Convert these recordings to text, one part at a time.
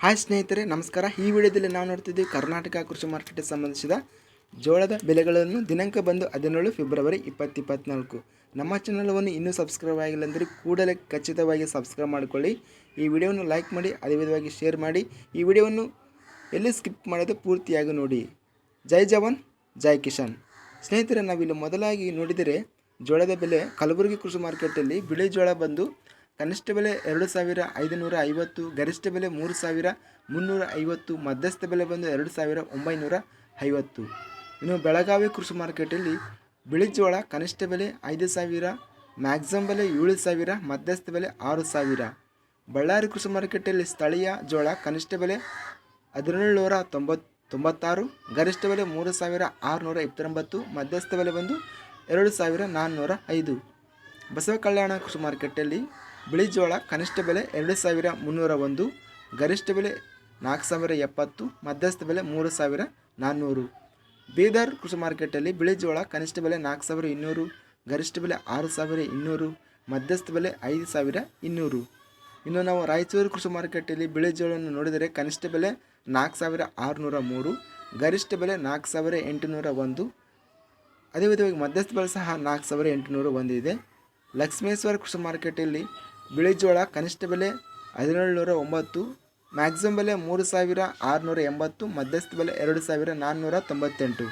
Hi ಸ್ನೇಹಿತರೆ, ನಮಸ್ಕಾರ. ಈ ವಿಡಿಯೋದಲ್ಲಿ ನಾವು ನೋಡ್ತಿದ್ದೀವಿ ಕರ್ನಾಟಕ ಕೃಷಿ ಮಾರ್ಕೆಟ್ಗೆ ಸಂಬಂಧಿಸಿದ ಜೋಳದ ಬೆಲೆಗಳನ್ನು ದಿನಾಂಕ ಬಂದು ಹದಿನೇಳು ಫೆಬ್ರವರಿ ಇಪ್ಪತ್ತು ಇಪ್ಪತ್ತ್ನಾಲ್ಕು ನಮ್ಮ ಚಾನಲವನ್ನು ಇನ್ನೂ ಸಬ್ಸ್ಕ್ರೈಬ್ ಆಗಿಲ್ಲ ಅಂದರೆ ಕೂಡಲೇ ಖಚಿತವಾಗಿ ಸಬ್ಸ್ಕ್ರೈಬ್ ಮಾಡಿಕೊಳ್ಳಿ. ಈ ವಿಡಿಯೋವನ್ನು ಲೈಕ್ ಮಾಡಿ, ಅದೇ ವಿಧವಾಗಿ ಶೇರ್ ಮಾಡಿ. ಈ ವಿಡಿಯೋವನ್ನು ಎಲ್ಲಿ ಸ್ಕಿಪ್ ಮಾಡದೆ ಪೂರ್ತಿಯಾಗಿ ನೋಡಿ. ಜೈ ಜವಾನ್, ಜೈ ಕಿಶನ್ ಸ್ನೇಹಿತರೆ, ನಾವಿಲ್ಲಿ ಮೊದಲಾಗಿ ನೋಡಿದರೆ ಜೋಳದ ಬೆಲೆ ಕಲಬುರಗಿ ಕೃಷಿ ಮಾರ್ಕೆಟಲ್ಲಿ ಬಿಳಿ ಜೋಳ ಬಂದು ಕನಿಷ್ಠ ಬೆಲೆ ಎರಡು ಸಾವಿರ ಐದುನೂರ ಐವತ್ತು, ಗರಿಷ್ಠ ಬೆಲೆ ಮೂರು ಸಾವಿರ ಮುನ್ನೂರ ಐವತ್ತು, ಮಧ್ಯಸ್ಥ ಬೆಲೆ ಬಂದು ಎರಡು ಸಾವಿರ ಒಂಬೈನೂರ ಐವತ್ತು. ಇನ್ನು ಬೆಳಗಾವಿ ಕೃಷಿ ಮಾರ್ಕೆಟಲ್ಲಿ ಬಿಳಿ ಜೋಳ ಕನಿಷ್ಠ ಬೆಲೆ ಐದು ಸಾವಿರ, ಮ್ಯಾಕ್ಸಿಮಮ್ ಬೆಲೆ ಏಳು ಸಾವಿರ, ಮಧ್ಯಸ್ಥ ಬೆಲೆ ಆರು ಸಾವಿರ. ಬಳ್ಳಾರಿ ಕೃಷಿ ಮಾರ್ಕೆಟಲ್ಲಿ ಸ್ಥಳೀಯ ಜೋಳ ಕನಿಷ್ಠ ಬೆಲೆ ಹದಿನೇಳು ನೂರ ತೊಂಬತ್, ತೊಂಬತ್ತಾರು, ಗರಿಷ್ಠ ಬೆಲೆ ಮೂರು ಸಾವಿರ ಆರುನೂರ ಇಪ್ಪತ್ತೊಂಬತ್ತು, ಮಧ್ಯಸ್ಥ ಬೆಲೆ ಬಂದು ಎರಡು ಸಾವಿರ ನಾನ್ನೂರ ಐದು. ಬಸವ ಕಲ್ಯಾಣ ಕೃಷಿ ಮಾರುಕಟ್ಟೆಯಲ್ಲಿ ಬಿಳಿ ಜೋಳ ಕನಿಷ್ಠ ಬೆಲೆ ಎರಡು ಸಾವಿರ ಮುನ್ನೂರ ಒಂದು, ಗರಿಷ್ಠ ಬೆಲೆ ನಾಲ್ಕು ಸಾವಿರ ಎಪ್ಪತ್ತು, ಮಧ್ಯಸ್ಥ ಬೆಲೆ ಮೂರು ಸಾವಿರ ನಾನ್ನೂರು. ಬೀದರ್ ಕೃಷಿ ಮಾರ್ಕೆಟಲ್ಲಿ ಬಿಳಿ ಜೋಳ ಕನಿಷ್ಠ ಬೆಲೆ ನಾಲ್ಕು ಸಾವಿರ ಇನ್ನೂರು, ಗರಿಷ್ಠ ಬೆಲೆ ಆರು ಸಾವಿರ ಇನ್ನೂರು, ಮಧ್ಯಸ್ಥ ಬೆಲೆ ಐದು ಸಾವಿರ ಇನ್ನೂರು. ಇನ್ನು ನಾವು ರಾಯಚೂರು ಕೃಷಿ ಮಾರುಕಟ್ಟೆಯಲ್ಲಿ ಬಿಳಿ ಜೋಳವನ್ನು ನೋಡಿದರೆ ಕನಿಷ್ಠ ಬೆಲೆ ನಾಲ್ಕು ಸಾವಿರ ಆರುನೂರ ಮೂರು, ಗರಿಷ್ಠ ಬೆಲೆ ನಾಲ್ಕು ಸಾವಿರ ಎಂಟುನೂರ ಒಂದು. ಅದೇ ವಿಧವಾಗಿ ಮಧ್ಯಸ್ಥ ಬೆಲೆ ಸಹ ನಾಲ್ಕು ಸಾವಿರ ಎಂಟುನೂರು ಒಂದಿದೆ. ಲಕ್ಷ್ಮೇಶ್ವರ ಕೃಷಿ ಮಾರ್ಕೆಟಲ್ಲಿ ಬಿಳಿ ಜೋಳ ಕನಿಷ್ಠ ಬೆಲೆ ಹದಿನೇಳುನೂರ ಒಂಬತ್ತು ಮ್ಯಾಕ್ಸಿಮಮ್ ಬೆಲೆ ಮೂರು ಸಾವಿರ ಆರುನೂರ ಎಂಬತ್ತು ಮಧ್ಯಸ್ಥ ಬೆಲೆ ಎರಡು ಸಾವಿರ ನಾನ್ನೂರ ತೊಂಬತ್ತೆಂಟು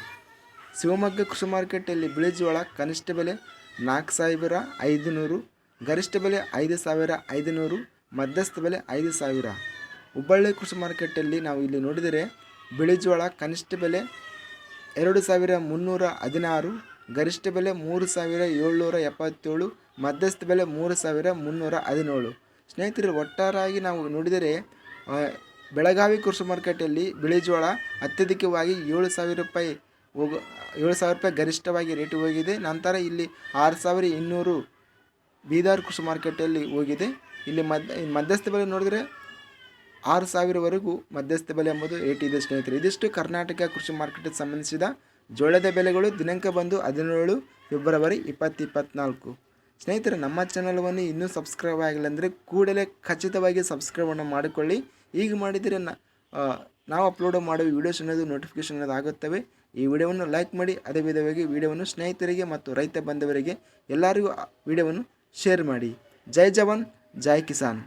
ಶಿವಮೊಗ್ಗ ಕೃಷಿ ಮಾರ್ಕೆಟಲ್ಲಿ ಬಿಳಿ ಜೋಳ ಕನಿಷ್ಠ ಬೆಲೆ ನಾಲ್ಕು ಸಾವಿರ ಐದು ನೂರು ಗರಿಷ್ಠ ಬೆಲೆ ಐದು ಸಾವಿರ ಐದುನೂರು, ಮಧ್ಯಸ್ಥ ಬೆಲೆ ಐದು ಸಾವಿರ. ಹುಬ್ಬಳ್ಳಿ ಕೃಷಿ ಮಾರ್ಕೆಟಲ್ಲಿ ನಾವು ಇಲ್ಲಿ ನೋಡಿದರೆ ಬಿಳಿ ಜೋಳ ಕನಿಷ್ಠ ಬೆಲೆ ಎರಡು ಸಾವಿರ ಮುನ್ನೂರ ಹದಿನಾರು ಗರಿಷ್ಠ ಬೆಲೆ ಮೂರು ಸಾವಿರ ಏಳ್ನೂರ ಎಪ್ಪತ್ತೇಳು ಮಧ್ಯಸ್ಥ ಬೆಲೆ ಮೂರು ಸಾವಿರ ಮುನ್ನೂರ ಹದಿನೇಳು. ಸ್ನೇಹಿತರೆ, ಒಟ್ಟಾರಾಗಿ ನಾವು ನೋಡಿದರೆ ಬೆಳಗಾವಿ ಕೃಷಿ ಮಾರ್ಕೆಟಲ್ಲಿ ಬಿಳಿ ಜೋಳ ಅತ್ಯಧಿಕವಾಗಿ ಏಳು ಸಾವಿರ ರೂಪಾಯಿ ಹೋಗೋ, ಏಳು ಸಾವಿರ ರೂಪಾಯಿ ಗರಿಷ್ಠವಾಗಿ ರೇಟ್ ಹೋಗಿದೆ. ನಂತರ ಇಲ್ಲಿ ಆರು ಸಾವಿರ ಇನ್ನೂರು ಬೀದರ್ ಕೃಷಿ ಮಾರ್ಕೆಟಲ್ಲಿ ಹೋಗಿದೆ. ಇಲ್ಲಿ ಮಧ್ಯ ಮಧ್ಯಸ್ಥ ಬೆಲೆ ನೋಡಿದರೆ ಆರು ಸಾವಿರವರೆಗೂ ಮಧ್ಯಸ್ಥ ಬೆಲೆ ಎಂಬುದು ರೇಟ್ ಇದೆ ಸ್ನೇಹಿತರೆ. ಇದಿಷ್ಟು ಕರ್ನಾಟಕ ಕೃಷಿ ಮಾರ್ಕೆಟಿಗೆ ಸಂಬಂಧಿಸಿದ ಜೋಳದ ಬೆಲೆಗಳು ದಿನಾಂಕ ಬಂದು ಹದಿನೇಳು ಫೆಬ್ರವರಿ ಇಪ್ಪತ್ತು ಇಪ್ಪತ್ತ್ನಾಲ್ಕು ಸ್ನೇಹಿತರೆ, ನಮ್ಮ ಚಾನಲ್ವನ್ನು ಇನ್ನೂ ಸಬ್ಸ್ಕ್ರೈಬ್ ಆಗಿಲ್ಲ ಅಂದರೆ ಕೂಡಲೇ ಖಚಿತವಾಗಿ ಸಬ್ಸ್ಕ್ರೈಬನ್ನು ಮಾಡಿಕೊಳ್ಳಿ. ಈಗ ಮಾಡಿದರೆ ನಾವು ಅಪ್ಲೋಡ್ ಮಾಡುವ ವೀಡಿಯೋಸ್ ಅನ್ನೋದು ನೋಟಿಫಿಕೇಶನ್ ಅನ್ನೋದು ಆಗುತ್ತವೆ. ಈ ವಿಡಿಯೋವನ್ನು ಲೈಕ್ ಮಾಡಿ, ಅದೇ ವಿಧವಾಗಿ ವಿಡಿಯೋವನ್ನು ಸ್ನೇಹಿತರಿಗೆ ಮತ್ತು ರೈತ ಬಂಧುವರಿಗೆ ಎಲ್ಲರಿಗೂ ವಿಡಿಯೋವನ್ನು ಶೇರ್ ಮಾಡಿ. ಜೈ ಜವಾನ್, ಜೈ ಕಿಸಾನ್.